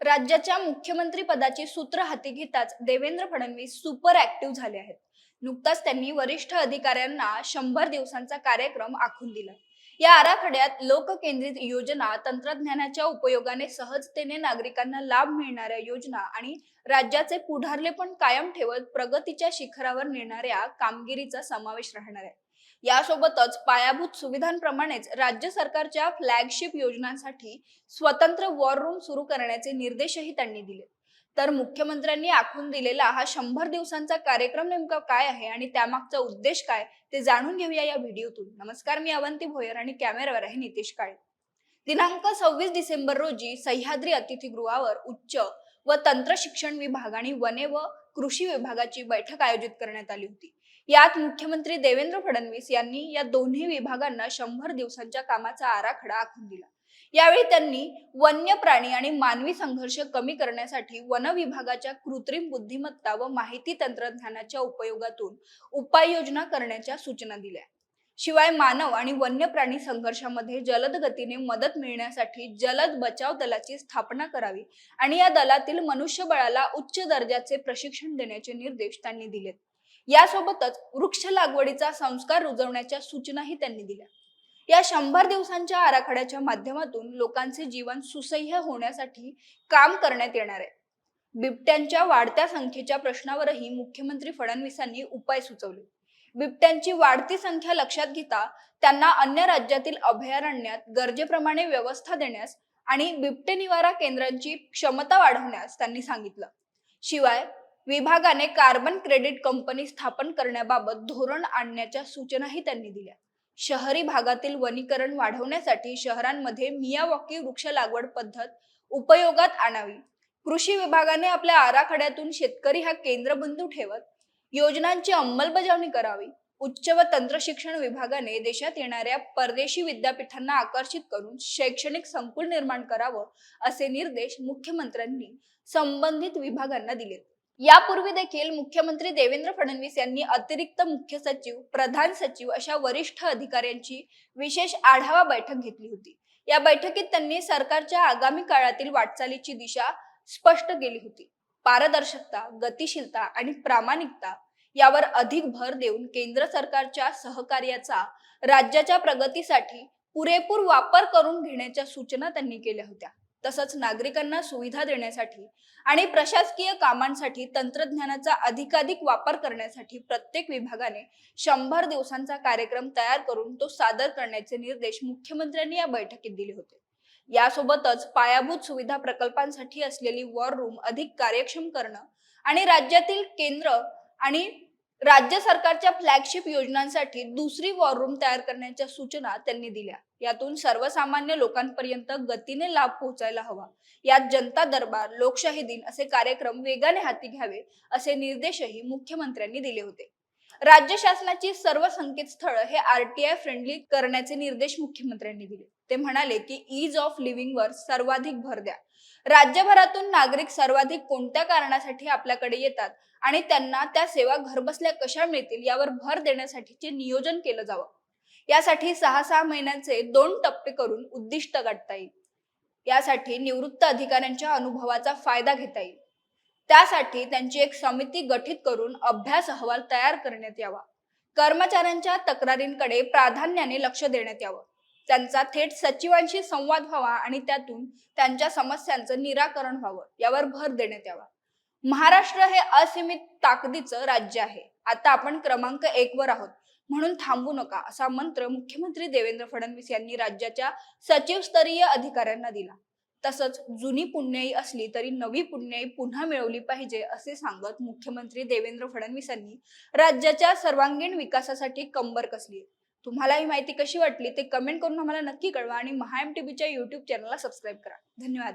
राज्याच्या मुख्यमंत्री पदाची सूत्र हाती घेताच देवेंद्र फडणवीस सुपर ऍक्टिव्ह झाले आहेत. नुकताच त्यांनी वरिष्ठ अधिकाऱ्यांना शंभर दिवसांचा कार्यक्रम आखून दिला. या आराखड्यात लोककेंद्रित योजना तंत्रज्ञानाच्या उपयोगाने सहजतेने नागरिकांना लाभ मिळणाऱ्या योजना आणि राज्याचे पुढारले पण कायम ठेवत प्रगतीच्या शिखरावर नेणाऱ्या कामगिरीचा समावेश राहणार आहे. यासोबतच पायाभूत सुविधांप्रमाणेच राज्य सरकारच्या फ्लॅगशिप योजनांसाठी स्वतंत्र वॉर रूम सुरू करण्याचे निर्देशही त्यांनी दिले. तर मुख्यमंत्र्यांनी आखून दिलेला हा शंभर दिवसांचा कार्यक्रम नेमका काय आहे आणि त्यामागचा उद्देश काय ते जाणून घेऊया या व्हिडिओतून. नमस्कार मी अवंती भोयर आणि कॅमेरावर आहे नितेश काळे. दिनांक सव्वीस डिसेंबर रोजी सह्याद्री अतिथीगृहावर उच्च व तंत्र शिक्षण विभाग आणि वने व कृषी विभागाची बैठक आयोजित करण्यात आली होती. यात मुख्यमंत्री देवेंद्र फडणवीस यांनी या दोन्ही विभागांना शंभर दिवसांच्या कामाचा आराखडा आखून दिला. यावेळी त्यांनी वन्य प्राणी आणि मानवी संघर्ष कमी करण्यासाठी वन विभागाच्या कृत्रिम बुद्धिमत्ता व माहिती तंत्रज्ञानाच्या उपयोगातून उपाययोजना करण्याच्या सूचना दिल्या. शिवाय मानव आणि वन्य प्राणी संघर्षामध्ये जलद गतीने मदत मिळण्यासाठी जलद बचाव दलाची स्थापना करावी आणि या दलातील मनुष्यबळाला उच्च दर्जाचे प्रशिक्षण देण्याचे निर्देश त्यांनी दिलेत. यासोबतच वृक्ष लागवडीचा संस्कार रुजवण्याच्या सूचनाही त्यांनी दिल्या. या शंभर दिवसांच्या आराखड्याच्या माध्यमातून लोकांचे जीवन सुसह्य होण्यासाठी काम करण्यात येणार आहे. बिबट्यांच्या वाढत्या संख्येच्या प्रश्नावरही मुख्यमंत्री फडणवीसांनी उपाय सुचवले. बिबट्यांची वाढती संख्या लक्षात घेता त्यांना अन्य राज्यातील अभयारण्यात गरजेप्रमाणे व्यवस्था देण्यास आणि बिबटे निवारा केंद्रांची क्षमता वाढवण्यास त्यांनी सांगितलं. शिवाय विभागाने कार्बन क्रेडिट कंपनी स्थापन करण्याबाबत धोरण आणण्याच्या सूचनाही त्यांनी दिल्या. शहरी भागातील वनीकरण वाढवण्यासाठी शहरांमध्ये मियावॉकी वृक्ष लागवड पद्धत उपयोगात आणावी. कृषी विभागाने आपल्या आराखड्यातून शेतकरी हा केंद्रबिंदू ठेवत योजनांची अंमलबजावणी करावी. उच्च व तंत्र शिक्षण विभागाने देशात येणाऱ्या परदेशी विद्यापीठांना आकर्षित करून शैक्षणिक संकुल निर्माण करावं असे निर्देश मुख्यमंत्र्यांनी संबंधित विभागांना दिलेत. यापूर्वी देखील मुख्यमंत्री देवेंद्र फडणवीस यांनी अतिरिक्त मुख्य सचिव प्रधान सचिव अशा वरिष्ठ अधिकाऱ्यांची विशेष आढावा बैठक घेतली होती. या बैठकीत त्यांनी सरकारच्या आगामी काळातील वाटचालीची दिशा स्पष्ट केली होती. पारदर्शकता गतिशीलता आणि प्रामाणिकता यावर अधिक भर देऊन केंद्र सरकारच्या सहकार्याचा राज्याच्या प्रगतीसाठी पुरेपूर वापर करून घेण्याच्या सूचना त्यांनी केल्या होत्या. तसंच नागरिकांना सुविधा देण्यासाठी आणि प्रशासकीय कामांसाठी तंत्रज्ञानाचा अधिकाधिक वापर करण्यासाठी प्रत्येक विभागाने शंभर दिवसांचा कार्यक्रम तयार करून तो सादर करण्याचे निर्देश मुख्यमंत्र्यांनी या बैठकीत दिले होते. यासोबतच पायाभूत सुविधा प्रकल्पांसाठी असलेली वॉर रूम अधिक कार्यक्षम करणं आणि राज्यातील केंद्र आणि राज्य सरकारच्या फ्लॅगशिप योजनांसाठी दुसरी वॉर रूम तयार करण्याच्या सूचना त्यांनी दिल्या. यातून सर्वसामान्य लोकांपर्यंत गतीने लाभ पोहोचायला हवा. यात जनता दरबार लोकशाही दिन असे कार्यक्रम वेगाने हाती घ्यावे असे निर्देशही मुख्यमंत्र्यांनी दिले होते. राज्य शासनाची सर्व संकेतस्थळ हे आरटीआय फ्रेंडली करण्याचे निर्देश मुख्यमंत्र्यांनी दिले. ते म्हणाले की ईज ऑफ लिव्हिंग वर सर्वाधिक भर द्या. राज्यभरातून नागरिक सर्वाधिक कोणत्या कारणासाठी आपल्याकडे येतात आणि त्यांना त्या सेवा घरबसल्या कशा मिळतील यावर भर देण्यासाठीचे नियोजन केलं जावं. यासाठी सहा सहा महिन्यांचे दोन टप्पे करून उद्दिष्ट गाठता येईल. यासाठी निवृत्त अधिकाऱ्यांच्या अनुभवाचा फायदा घेता येईल. त्यासाठी त्यांची एक समिती गठीत करून अभ्यास अहवाल तयार करण्यात यावा. कर्मचाऱ्यांच्या तक्रारींकडे प्राधान्याने लक्ष देण्यात यावं. त्यांचा थेट सचिवांशी संवाद व्हावा आणि त्यातून त्यांच्या समस्यांचं निराकरण व्हावं यावर भर देण्यात यावा. महाराष्ट्र हे असीमित ताकदीचं राज्य आहे. आता आपण क्रमांक एक वर आहोत. म्हणून थांबू नका असा मंत्र मुख्यमंत्री देवेंद्र फडणवीस यांनी राज्याच्या सचिव स्तरीय अधिकाऱ्यांना दिला. तसंच जुनी पुण्याई असली तरी नवी पुण्याई पुन्हा मिळवली पाहिजे असे सांगत मुख्यमंत्री देवेंद्र फडणवीस यांनी राज्याच्या सर्वांगीण विकासासाठी कंबर कसली. तुम्हाला ही माहिती कशी वाटली ते कमेंट करून आम्हाला नक्की कळवा आणि महाएम टीव्हीच्या युट्यूब चॅनलला सबस्क्राईब करा. धन्यवाद.